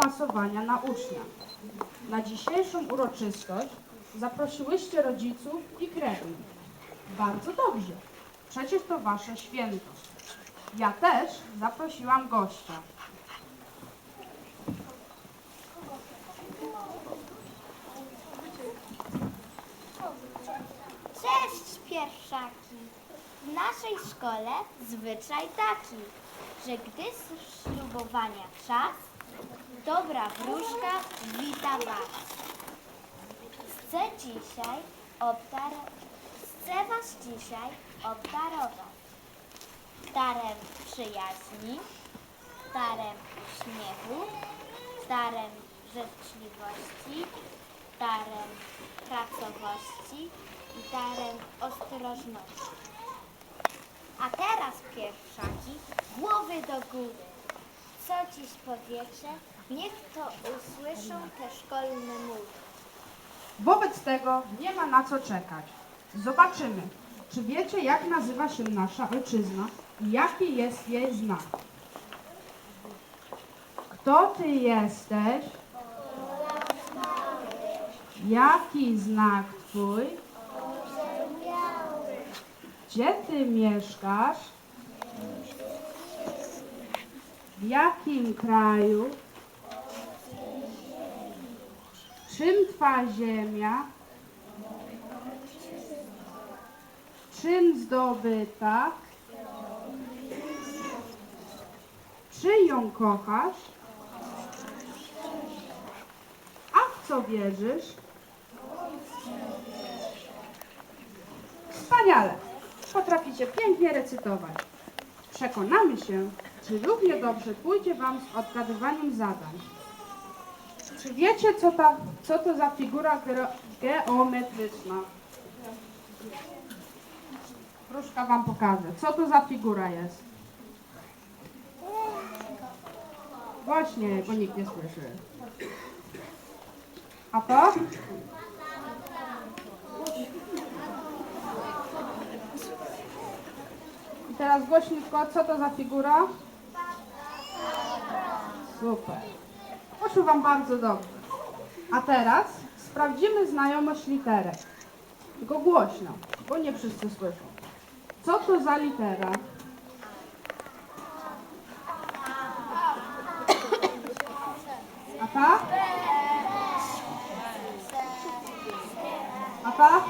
pasowania na ucznia. Na dzisiejszą uroczystość zaprosiłyście rodziców i krewnych. Bardzo dobrze. Przecież to wasze święto. Ja też zaprosiłam gościa. Cześć, pierwszaki! W naszej szkole zwyczaj taki, że gdy ślubowania czas, dobra wróżka wita was. Chcę dzisiaj obdar... Chcę was dzisiaj obdarować darem przyjaźni, darem uśmiechu, darem życzliwości, darem pracowości i darem ostrożności. A teraz, pierwszaki, głowy do góry. Co dziś powiecie, niech to usłyszą te szkolne mury. Wobec tego nie ma na co czekać. Zobaczymy, czy wiecie, jak nazywa się nasza ojczyzna i jaki jest jej znak. Kto ty jesteś? Jaki znak twój? Gdzie ty mieszkasz? W jakim kraju? Czym twa ziemia? Czym zdobyta? Czy ją kochasz? A w co wierzysz? Wspaniale! Potraficie pięknie recytować. Przekonamy się, czy równie dobrze pójdzie Wam z odgadywaniem zadań. Czy wiecie, co, ta, co to za figura geometryczna? Wróżka Wam pokaże. Co to za figura jest? Właśnie, bo nikt nie słyszy. A to? I teraz głośniutko, co to za figura? Super. Poszło Wam bardzo dobrze. A teraz sprawdzimy znajomość literek. Tylko głośno, bo nie wszyscy słyszą. Co to za litera? A ta? A ta?